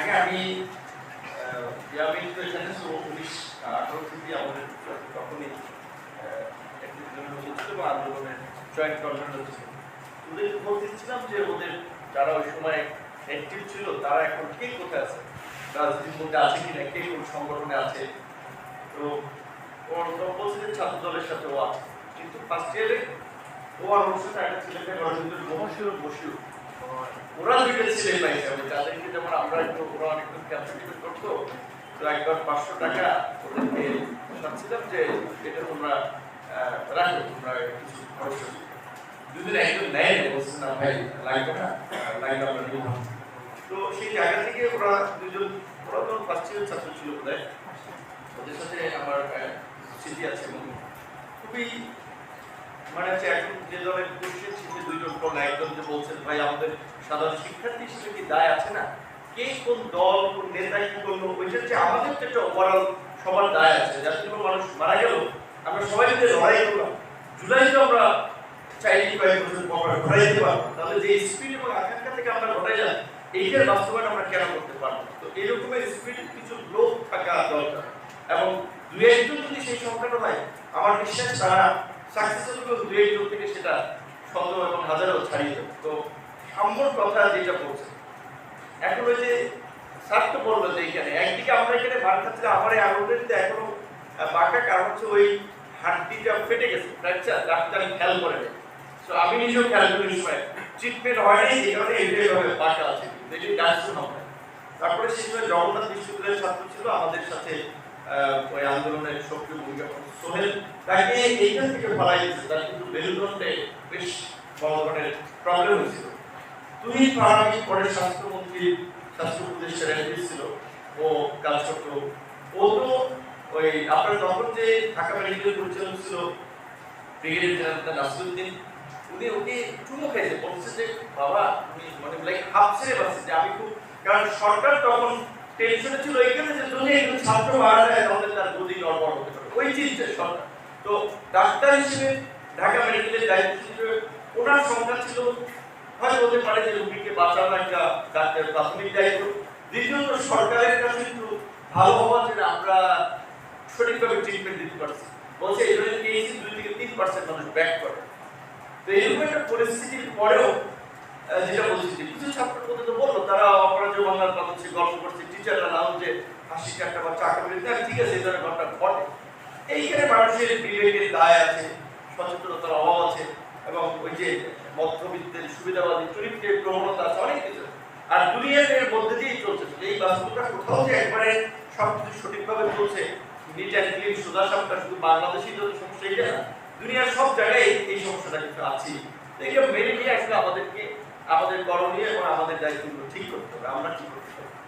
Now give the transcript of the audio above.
আগে আমি হচ্ছিল ওদের যে ওদের যারা ওই সময় অ্যাক্টিভ ছিল, তারা এখন কে কোথায় আছে? রাজনীতির মধ্যে আছে কিনা? কে কোন সংগঠনে আছে? তো ওর তো বলছে ছাত্র দলের সাথে ও আছে কিন্তু ফার্স্ট ইয়ারে ও আর ওর একটা ছেলেকে বসিও। ওরা দুইটা ছেলে পাইছে আমি তাদেরকে যেমন আমরা একটু ওরা অনেকটু ক্যালকুলেট করতো তো একবার পাঁচশো টাকা ওদেরকে চাচ্ছিলাম যে এটা তোমরা রাখো, তোমরা কিছু খরচ দুদিন একজন নেয় বলছে না ভাই লাগবে না আমরা নিব। তো সেই জায়গা থেকে ওরা দুজন, ওরা তো ইয়ার ছাত্র ছিল বোধহয়। ওদের সাথে আমার স্মৃতি আছে খুবই মানে হচ্ছে এখন যে দলের কোশ্চেন ছিল একজন যে বলছেন, ভাই, আমাদের সাধারণ শিক্ষার্থী হিসেবে কি দায় আছে না? কে কোন দল, কোন নেতা কি করল? ওইটা হচ্ছে আমাদের তো একটা ওভারঅল সবার দায় আছে যাতে কোনো মানুষ মারা গেল, আমরা সবাই মিলে লড়াই করলাম। জুলাই তো আমরা কয়েক বছর পর ঘটাই দিতে পারব। তাহলে যে স্পিড এবং আকাঙ্ক্ষা থেকে আমরা এইটার বাস্তবায়ন আমরা কেন করতে পারব তো এরকমের স্পিড কিছু লোক থাকা দরকার। এবং দু একজন যদি সেই সংখ্যাটা হয়, আমার বিশ্বাস তারা সাকসেসফুল দু একজন থেকে সেটা শত এবং হাজারও ছাড়িয়ে যাবে। তো সাম্যর কথা যেটা বলছে, এখন ওই যে স্যার তো বলল যে এইখানে, একদিকে আমরা এখানে ভার খাচ্ছি আমার এই আঙুলটা এখনও বাঁকা, কারণ হচ্ছে ওই হাড্ডিটা ফেটে গেছে। ফ্র্যাকচার ডাক্তার খেয়াল করে নেই। তো আমি নিজেও খেয়াল করি সময় ট্রিটমেন্ট হয়নি এই কারণে এইটাই ভাবে বাঁকা আছে। দেখি ডাক্তার হবে। তারপরে সেই সময় জগন্নাথ বিশ্ববিদ্যালয়ের ছাত্র ছিল আমাদের সাথে ওই আন্দোলনের সক্রিয় ভূমিকা। সোহেল তাকে এইখান থেকে ফলাই দিয়েছে তার কিন্তু মেরুদণ্ডে বেশ ধরনের প্রবলেম হয়েছিল। তুমি ফারামি পরে স্বাস্থ্যমন্ত্রী স্বাস্থ্য উপদেষ্টা রেখে ছিল, ও করতো ও তো ওই আপনার তখন যে ঢাকা মেডিকেল পরিচালক ছিল, ব্রিগেডিয়ার জেনারেল নাসিরুদ্দিন, উনি ওকে চুমু খেয়েছে, বলছে যে, বাবা, তুমি মানে লাইক হাফ ছেড়ে যে আমি খুব কারণ সরকার তখন টেনশনে ছিল এখানে যে যদি একজন ছাত্র মারা যায়, তাহলে তার হতে পারে। ওই চিন্তা সরকার। তো ডাক্তার হিসেবে ঢাকা মেডিকেলের দায়িত্ব ওনার সংখ্যা ছিল, হয়তো হতে পারে যে রোগীকে বাঁচানো একটা ডাক্তার প্রাথমিক দায়িত্ব। দ্বিতীয়ত, সরকারের কাছে একটু ভালো হওয়া যেটা আমরা সঠিকভাবে ট্রিটমেন্ট দিতে পারছি। বলছে, এই জন্য কেসি দুই থেকে তিন পার্সেন্ট মানুষ ব্যাক করে। তো এরকম একটা পরিস্থিতির পরেও যেটা বলছি কিছু ছাত্র পর্যন্ত বলল, তারা অপরাজয় বাংলার কথা হচ্ছে, গল্প করছে টিচাররা নাও যে হাসি ঠাট্টা বা চাকরি করে, ঠিক আছে, এই ধরনের ঘটনা ঘটে। এইখানে মানুষের বিবেকের দায় আছে। সচেতনতার অভাব আছে এবং ওই যে মধ্যবিত্তের সুবিধাবাদী চরিত্রের প্রবণতা আছে, অনেক কিছু আর দুনিয়ার এর মধ্যে দিয়েই চলছে। এই বাস্তবতা কোথাও যে একবারে সবকিছু সঠিকভাবে চলছে নিট ক্লিন সোজা সাপটা শুধু বাংলাদেশই তো সমস্যা এটা না। দুনিয়ার সব জায়গায় এই- সমস্যাটা কিন্তু আছে এইটা মেনে নিয়ে আসলে আমাদেরকে আমাদের করণীয় এবং আমাদের দায়িত্বগুলো ঠিক করতে হবে। আমরা কি করতে পারি।